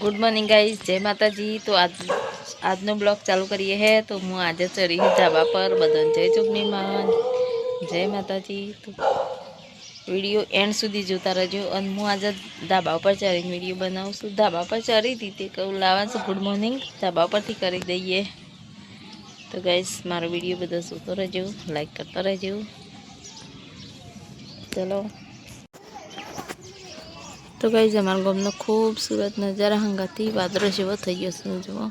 Good morning guys જય માતાજી. તો આજ આજનો બ્લોગ ચાલુ કરીએ હે. તો હું આજે ચડી ધાબા પર. બધાને જય ચૂકણીમાં જય માતાજી. તો વીડિયો એન્ડ સુધી જોતા રહેજો. અને હું આજે ધાબા પર ચડીને વીડિયો બનાવું છું ધાબા પર ચડી હતી તે કહું લાવવાનું ગુડ મોર્નિંગ ધાબા પરથી કરી દઈએ. તો ગાઈઝ મારો વીડિયો બધો જોતો રહેજો લાઈક કરતા રહેજો. ચલો. તો કઈ અમારા ગામનો ખૂબસૂરત નજારા હંગાથી વાદળો જેવો થઈ ગયો છે, જુઓ.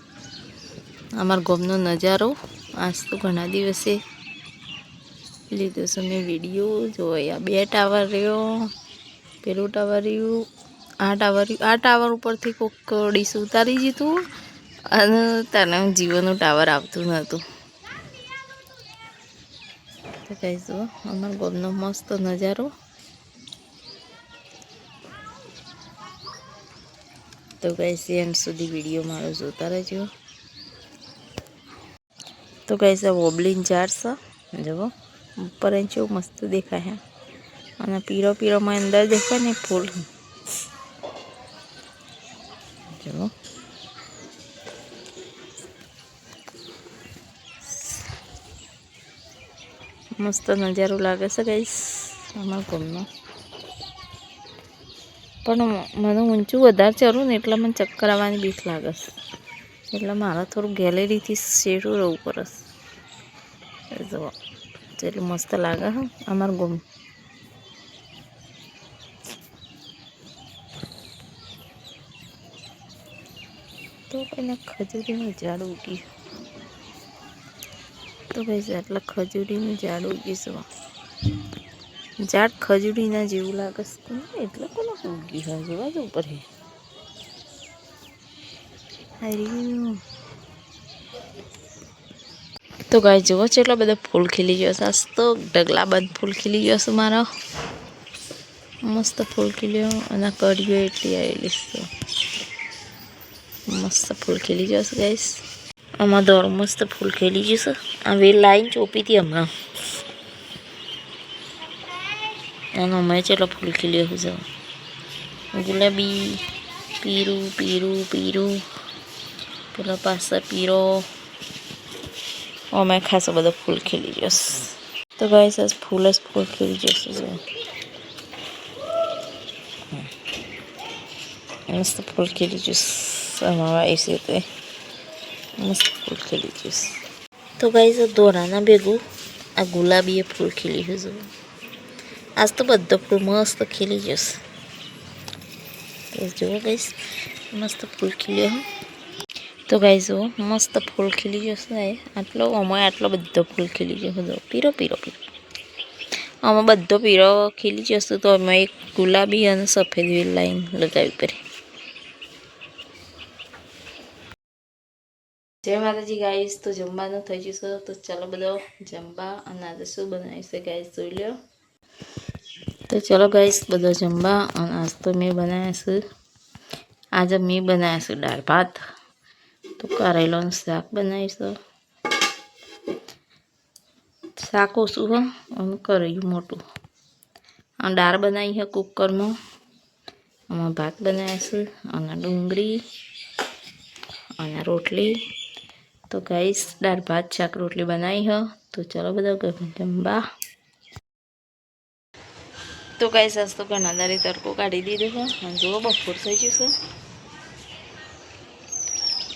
અમારા ગામનો નજારો આજ તો ઘણા દિવસે લીધો છે, મેં વીડિયો જો આ બે ટાવર રહ્યો, પેલું ટાવર રહ્યું, આ ટાવર આ ટાવર ઉપરથી કોઈક ડીશ ઉતારી જીતું અને તને જીવોનું ટાવર આવતું નહોતું. તો કહીશું અમારા ગામનો મસ્ત નજારો. તો ગાઈસ એન્ડ સુધી વીડિયો મારો જોતા રહેજો. તો ગાઈસ આ વોબલિન ઝાડ છે. જુઓ, ઉપર અહીં કેવું મસ્ત દેખાય અને પીળો પીળોમાં અંદર દેખાય ને ફૂલ. જુઓ. મસ્ત નજારો લાગે છે ગાઈસ અમારા ગામનો પણ મને ઊંચું વધારે ચડું ને એટલે મને ચક્કર આવવાની બીક લાગે છે. એટલે મારે થોડું ગેલેરીથી શેરું રહેવું પડે જો એટલું મસ્ત લાગે હા, અમારું ગમ. તો એને ખજૂરીનું ઝાડ ઉગી. તો ભાઈ એટલે ખજૂરીનું ઝાડ ઉગીશું ઝાડ ખજૂરીના જેવું લાગે છે. એટલે કોને ઉગી હોય જોવા જ ઉપર હે. તો ગાય જુઓ છો એટલા બધા ફૂલ ખીલી ગયો છે. તો ઢગલા બંધ ફૂલ ખીલી ગયો છે મારો. મસ્ત ફૂલ ખીલ્યો અને કર્યો એટલી આવેલી છે. મસ્ત ફૂલ ખીલી ગયો છે ગાઈસ. આમાં દોર મસ્ત ફૂલ ખીલી ગયું છે. આ વેલ લાઈન ચોપી હતી હમણાં. એનો મેં ચેટલો ફૂલ ખીલ્યો છે ગુલાબી, પીરું પીરું પીરું. પેલો પાસે પીરો. અમે ખાસો બધો ફૂલ ખીલી જશે તો ગાઈસ આજ ફૂલ જ ફૂલ ખીલી જશે જો. મસ્ત ફૂલ ખીલી જશે અમારા એસી તે. મસ્ત ફૂલ ખીલી જશે તો ગાઈસ દોરાના ભેગું આ ગુલાબીએ ફૂલ ખીલી છે જો. આજ તો બધો ફૂલ મસ્ત ખીલી જશે જુઓ ગાઈસ મસ્ત ફૂલ ખીલ્યો તો ગાઈ જુઓ મસ્ત ફૂલ ખીલી જશે આટલો અમે આટલો બધો ફૂલ ખીલી જશે જો પીરો પીરો પીરો આમાં બધો પીરો ખીલી જશે તો અમે એક ગુલાબી અને સફેદ લાઈન લગાવી પડે જય માતાજી ગાઈશ તો જમવાનું થઈ જશે તો ચાલો બધો જમવા અને આજે શું બનાવીશું ગાઈશ જોઈ લો તો ચલો ગાઈસ બધા જમવા અને આજ તો મેં બનાવ્યા છે. આજે મેં બનાવ્યા છે દાળ ભાત. તો કરેલોનું શાક બનાવીશું શાક ઓછું હો? અને કર્યું મોટું. અને દાળ બનાવી છે કુકરમાં. આમાં ભાત બનાવ્યા છે અને ડુંગળી અને રોટલી. તો ગાઈસ દાળ ભાત, શાક, રોટલી બનાવી હ તો ચલો બધા જમવા. તો ગાઈસ સાસ તો ઘણા દારે તડકો કાઢી દીધો છે. અને જુઓ, બપોર થઈ ગયું છે.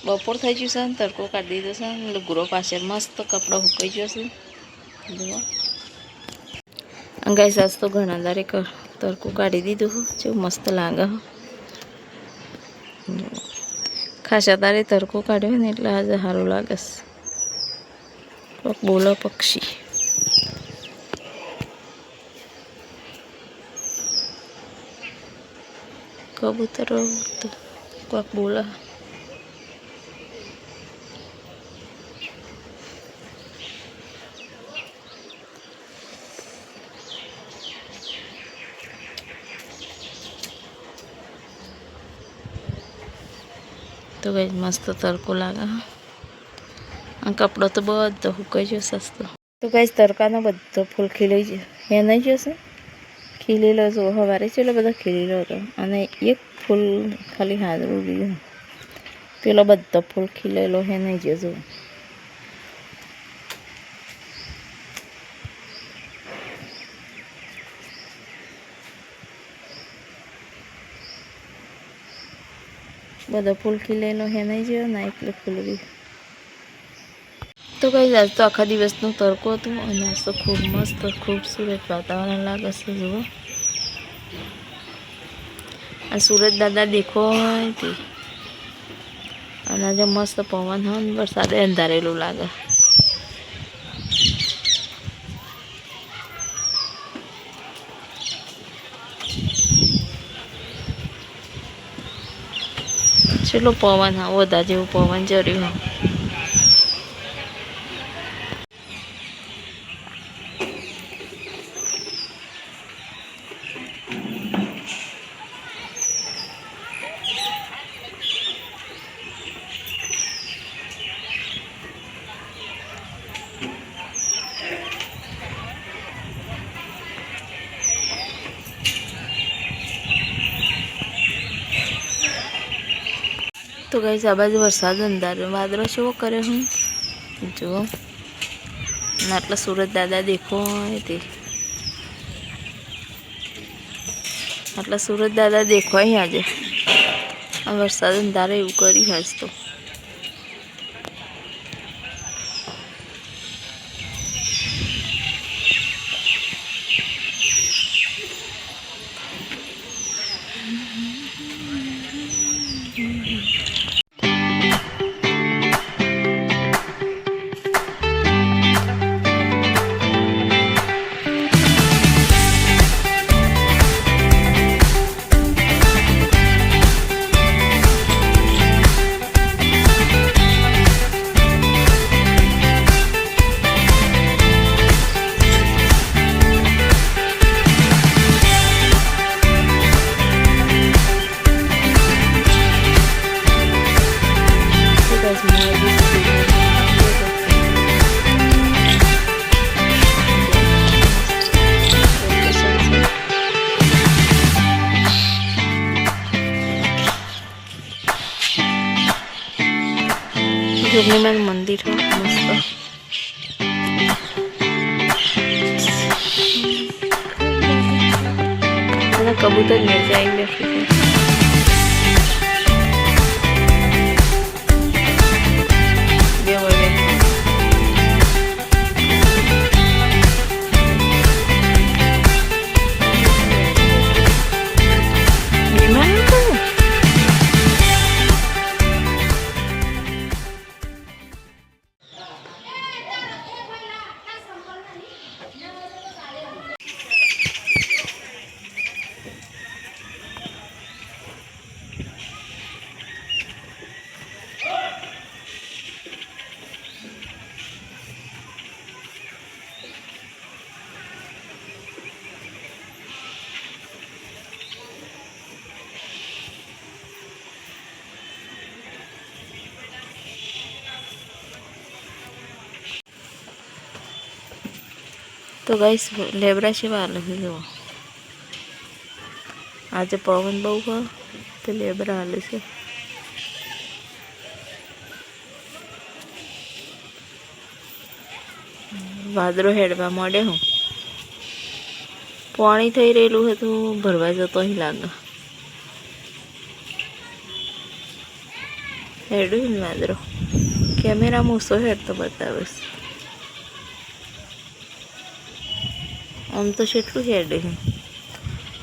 બપોર થઈ ગયું છે અને તડકો કાઢી દીધો છે. ને લુગરો પાછળ મસ્ત કપડાં હુકાઈ ગયો છે. જુઓ. ગાય સાસ તો ઘણા દારે તડકો કાઢી દીધું જેવું મસ્ત લાગે ખાસા તારે તડકો કાઢ્યો ને એટલે આજે સારું લાગે છે. બોલો પક્ષી. કબૂતરો કોઈક બોલા તો ગઈ મસ્ત તડકો લાગે આ કપડો તો બધો સુકાઈ ગયો સસ્તો તો ગઈ તડકાનો બધો ફૂલ ખીલાઈ ગયો એ નહીં જશે ખીલેલો જો સવારે ચેલો બધો ખીલેલો હતો અને એક ફૂલ ખાલી હાજરું ગયું પેલો બધો ફૂલ ખીલેલો હે નહીં જજો બધો ફૂલ ખીલેલો હે નહીં જોયો ના એટલે ફૂલ બી તો કઈ જ તો આખા દિવસનું તડકો હતું અને આજ તો ખૂબ મસ્ત ખૂબસૂરત વાતાવરણ લાગે છે જુઓ. આ સુરત દાદા દેખો હોય તે અને આજે મસ્ત પવન હોય ને, વરસાદે અંધારેલું લાગે. છેલ્લો પવન, હા વધા જેવું પવન જર્યું તો કઈ આ બાજુ વરસાદ અંધાર. વાદળો કેવો કરે હું? અને આટલા સુરત દાદા દેખો તે. આટલા સુરત દાદા દેખો આજે. આ વરસાદ અંધારે એવું કરી તો તો. જોગણીમાં મંદિર મસ્ત કબૂતર નહીં આવી બેઠું તો ગાઈસ લેબરા છે હાલ જુઓ. આજે પવન બહુ હોય તો લેબરા હાલે છે. વાદળો હેડવા માંડે હું. પાણી થઈ રહેલું હતું ભરવા જતો અહીં લાગે. હેડું વાદળો. કેમેરા મૂસો હેડતો બતાવે છે આમ તો કેટલું છે.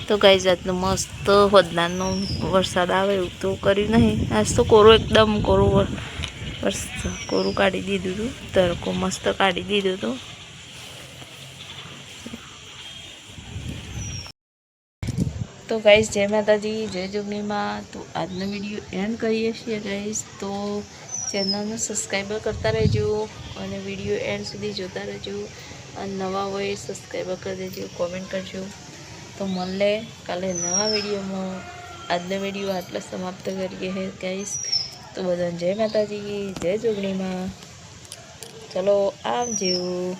તો ગાઈ જાતનું મસ્ત હોદનાનો વરસાદ આવે એવું તો કર્યું નહીં. આજ તો કોરો એકદમ કોરું વરસ, કોરું કાઢી દીધું હતું તડકો મસ્ત કાઢી દીધું હતું તો ગાઈશ જય માતાજી, જય જોગણીમાં તો આજનો વીડિયો એન્ડ કરીએ છીએ ગાઈશ તો ચેનલને સબસ્ક્રાઈબર કરતા રહેજો અને વીડિયો એન્ડ સુધી જોતા રહેજો. અને નવા હોય સબસ્ક્રાઈબર કરી દેજો કોમેન્ટ કરજો. તો મળે કાલે નવા વિડીયોમાં. આજનો વીડિયો આટલા સમાપ્ત કરીએ હે કહીશ તો બધાને જય માતાજી, જય જોગણીમાં. ચલો આવજો.